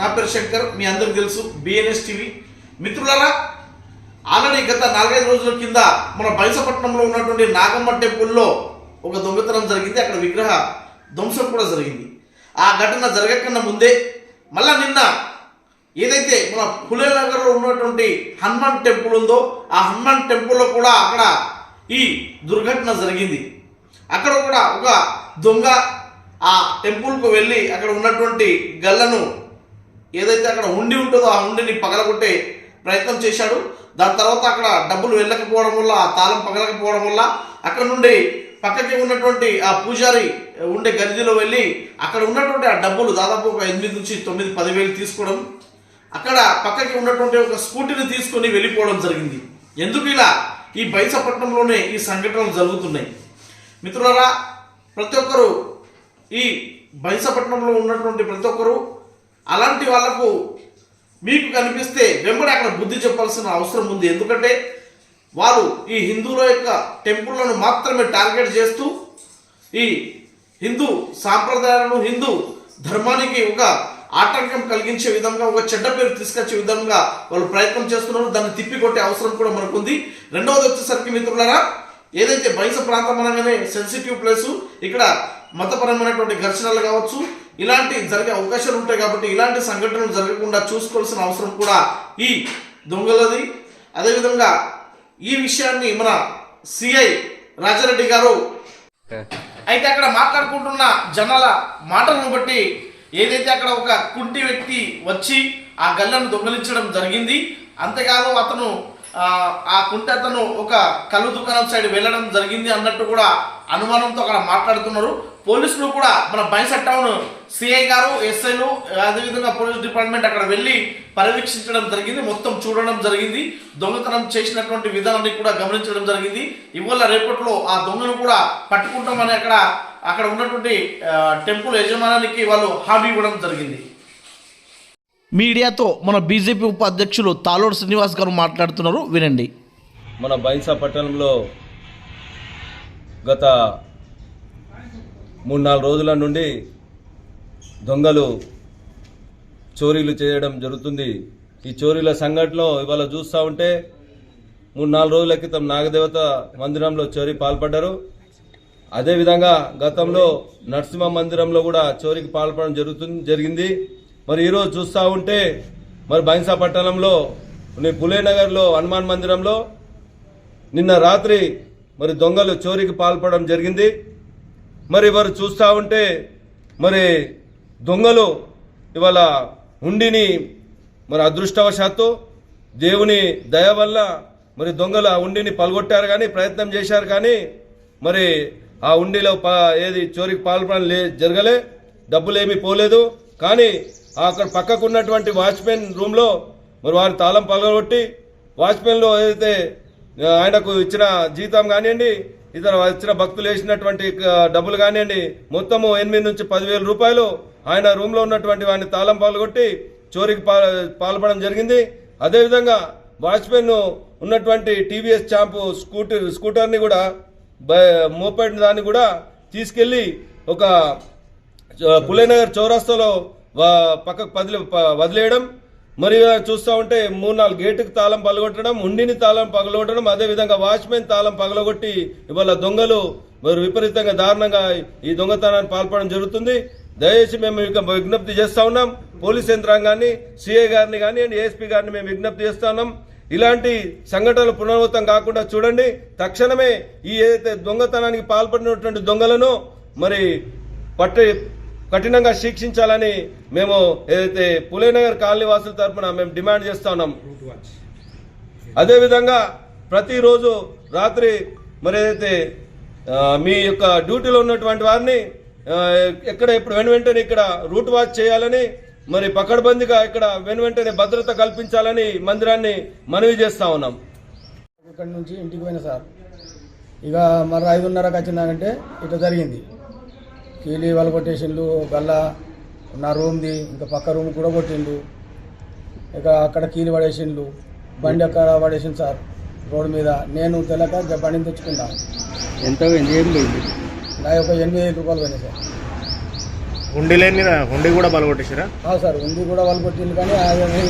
నా పేరు శంకర్ మీ అందరికి తెలుసు బిఎన్ఎస్ టీవీ మిత్రులారా ఆల్రెడీ గత నాలుగైదు రోజుల కింద మన బైసపట్నంలో ఉన్నటువంటి నాగమ్మ టెంపుల్లో ఒక దొంగతనం జరిగింది. అక్కడ విగ్రహ ధ్వంసం కూడా జరిగింది. ఆ ఘటన జరగకుండా ముందే మళ్ళా నిన్న ఏదైతే మన పులేనగర్లో ఉన్నటువంటి హనుమాన్ టెంపుల్ ఉందో ఆ హనుమాన్ టెంపుల్లో కూడా అక్కడ ఈ దుర్ఘటన జరిగింది. అక్కడ కూడా ఒక దొంగ ఆ టెంపుల్కు వెళ్ళి అక్కడ ఉన్నటువంటి గల్లను ఏదైతే అక్కడ ఉండి ఉంటుందో ఆ ఉండిని పగలగొట్టే ప్రయత్నం చేశాడు. దాని తర్వాత అక్కడ డబ్బులు వెళ్ళకపోవడం వల్ల ఆ తాళం పగలకపోవడం వల్ల అక్కడ నుండి పక్కకి ఉన్నటువంటి ఆ పూజారి ఉండే గదిలో వెళ్ళి అక్కడ ఉన్నటువంటి ఆ డబ్బులు దాదాపు ఒక ఎనిమిది నుంచి తొమ్మిది పదివేలు తీసుకోవడం అక్కడ పక్కకి ఉన్నటువంటి ఒక స్కూటీని తీసుకొని వెళ్ళిపోవడం జరిగింది. ఎందుకు ఇలా? ఈ బైసపట్నంలోనే ఈ సంఘటనలు జరుగుతున్నాయి. మిత్రులరా ప్రతి ఒక్కరు ఈ బైసపట్నంలో ఉన్నటువంటి ప్రతి ఒక్కరు అలాంటి వాళ్ళకు మీకు కనిపిస్తే వెంబడి అక్కడ బుద్ధి చెప్పాల్సిన అవసరం ఉంది. ఎందుకంటే వారు ఈ హిందువుల యొక్క టెంపుల్లను మాత్రమే టార్గెట్ చేస్తూ ఈ హిందూ సాంప్రదాయాలను హిందూ ధర్మానికి ఒక ఆటంకం కలిగించే విధంగా ఒక చెడ్డ పేరు తీసుకొచ్చే విధంగా వాళ్ళు ప్రయత్నం చేస్తున్నారు. దాన్ని తిప్పికొట్టే అవసరం కూడా మనకుంది. రెండవది వచ్చేసరికి మిత్రులారా ఏదైతే బైస ప్రాంతం అనగానే సెన్సిటివ్ ప్లేసు ఇక్కడ మతపరమైనటువంటి ఘర్షణలు కావచ్చు ఇలాంటి జరిగే అవకాశాలు ఉంటాయి కాబట్టి ఇలాంటి సంఘటనలు జరగకుండా చూసుకోవాల్సిన అవసరం కూడా ఈ దొంగలది. అదేవిధంగా ఈ విషయాన్ని మన సిఐ రాజారెడ్డి గారు అయితే అక్కడ మాట్లాడుకుంటున్న జనాల మాటలను బట్టి ఏదైతే అక్కడ ఒక కుంటి వ్యక్తి వచ్చి ఆ గల్లను దొంగలించడం జరిగింది అంతేకాదు అతను ఆ, కుంటతను అతను ఒక కళ్ళు దుకాణం సైడ్ వెళ్ళడం జరిగింది అన్నట్టు కూడా అనుమానంతో అక్కడ మాట్లాడుతున్నారు. పోలీసులు కూడా మన బైసట్ టౌన్ సిఐ గారు ఎస్ఐలు అదేవిధంగా పోలీస్ డిపార్ట్మెంట్ అక్కడ వెళ్ళి పర్యవేక్షించడం జరిగింది. మొత్తం చూడడం జరిగింది. దొంగతనం చేసినటువంటి విధానాన్ని కూడా గమనించడం జరిగింది. ఇవాళ రేపట్లో ఆ దొంగను కూడా పట్టుకుంటామని అక్కడ అక్కడ ఉన్నటువంటి టెంపుల్ యజమానానికి వాళ్ళు హామీ ఇవ్వడం జరిగింది. మీడియాతో మన బీజేపీ ఉపాధ్యక్షులు తాలోడు శ్రీనివాస్ గారు మాట్లాడుతున్నారు. వినండి. మన బైన్సా పట్టణంలో గత మూడు నాలుగు రోజుల నుండి దొంగలు చోరీలు చేయడం జరుగుతుంది. ఈ చోరీల సంఘటనలో ఇవాళ చూస్తూ ఉంటే మూడు నాలుగు రోజుల క్రితం నాగదేవత మందిరంలో చోరీ పాల్పడ్డారు. అదేవిధంగా గతంలో నరసింహ మందిరంలో కూడా చోరీకి పాల్పడడం జరుగుతుంది జరిగింది. మరి ఈరోజు చూస్తూ ఉంటే మరి బైన్సా పట్టణంలో నీ పులేనగర్లో హనుమాన్ మందిరంలో నిన్న రాత్రి మరి దొంగలు చోరీకి పాల్పడడం జరిగింది. మరి వారు చూస్తూ ఉంటే మరి దొంగలు ఇవాళ ఉండిని మరి అదృష్టవశాత్తు దేవుని దయ వల్ల మరి దొంగలు ఆ ఉండిని పల్గొట్టారు కానీ ప్రయత్నం చేశారు కానీ మరి ఆ ఉండిలో పా ఏది చోరీకి పాల్పడడం లే జరగలే డబ్బులేమీ పోలేదు. కానీ అక్కడ పక్కకు ఉన్నటువంటి వాచ్మెన్ రూమ్లో మరి వారు తాళం పగలగొట్టి వాచ్మెన్లో ఏదైతే ఆయనకు ఇచ్చిన జీతం కానివ్వండి ఇతర ఇచ్చిన భక్తులు వేసినటువంటి డబ్బులు కానివ్వండి మొత్తము ఎనిమిది నుంచి పదివేల రూపాయలు ఆయన రూమ్లో ఉన్నటువంటి వాడిని తాళం పాల్గొట్టి చోరీకి పా పాల్పడడం జరిగింది. అదేవిధంగా వాచ్మెన్ ఉన్నటువంటి టీవీఎస్ చాంపు స్కూటర్ స్కూటర్ని కూడా బ- దాన్ని కూడా తీసుకెళ్ళి ఒక పులేనగర్ చౌరస్తాలో పక్కకు పదిలి వదిలేయడం మరి చూస్తూ ఉంటే మూడు నాలుగు గేటుకు తాళం పగలగొట్టడం ఉండిని తాళం పగలగొట్టడం అదేవిధంగా వాచ్మెన్ తాళం పగలగొట్టి ఇవాళ దొంగలు మరి విపరీతంగా దారుణంగా ఈ దొంగతనాన్ని పాల్పడడం జరుగుతుంది. దయచేసి మేము ఇక విజ్ఞప్తి చేస్తా ఉన్నాం. పోలీస్ యంత్రాంగాన్ని సిఐ గారిని కానీ అండ్ ఏఎస్పీ గారిని మేము విజ్ఞప్తి చేస్తా ఉన్నాం. ఇలాంటి సంఘటనలు పునరావృతం కాకుండా చూడండి. తక్షణమే ఈ ఏదైతే దొంగతనానికి పాల్పడినటువంటి దొంగలను మరి పట్టి కఠినంగా శిక్షించాలని మేము ఏదైతే పులేనగర్ కాలనీ వాసుల తరఫున మేము డిమాండ్ చేస్తా ఉన్నాం. అదేవిధంగా ప్రతిరోజు రాత్రి మరి ఏదైతే మీ యొక్క డ్యూటీలో ఉన్నటువంటి వారిని ఎక్కడ ఇప్పుడు వెను వెంటనే ఇక్కడ రూట్ వాచ్ చేయాలని మరి పకడ్బందీగా ఇక్కడ వెను వెంటనే భద్రత కల్పించాలని మందిరాన్ని మనవి చేస్తా ఉన్నాం. ఇక్కడ నుంచి ఇంటికి పోయిన సార్. ఇక మరి ఐదున్నరకు వచ్చిందంటే ఇట్లా జరిగింది. కీలి వాళ్ళు కొట్టేసిండు గల్ల నా రూమ్ది ఇంకా పక్క రూమ్ కూడా కొట్టిండు ఇక అక్కడ కీలి పడేసిండు బండి అక్కడ పడేసిండు సార్ రోడ్డు మీద. నేను తెలక బండిని తెచ్చుకున్నా. ఎంత పోయింది? ఏం పోయింది? నా యొక్క ఎనిమిది వేల రూపాయలు పోయినాయి సార్. హుండీ లేని హుండీ కూడా బలగొట్టేసారా ఆ సార్ ఉంది కూడా వాళ్ళు కొట్టింది కానీ ఆయన ఏం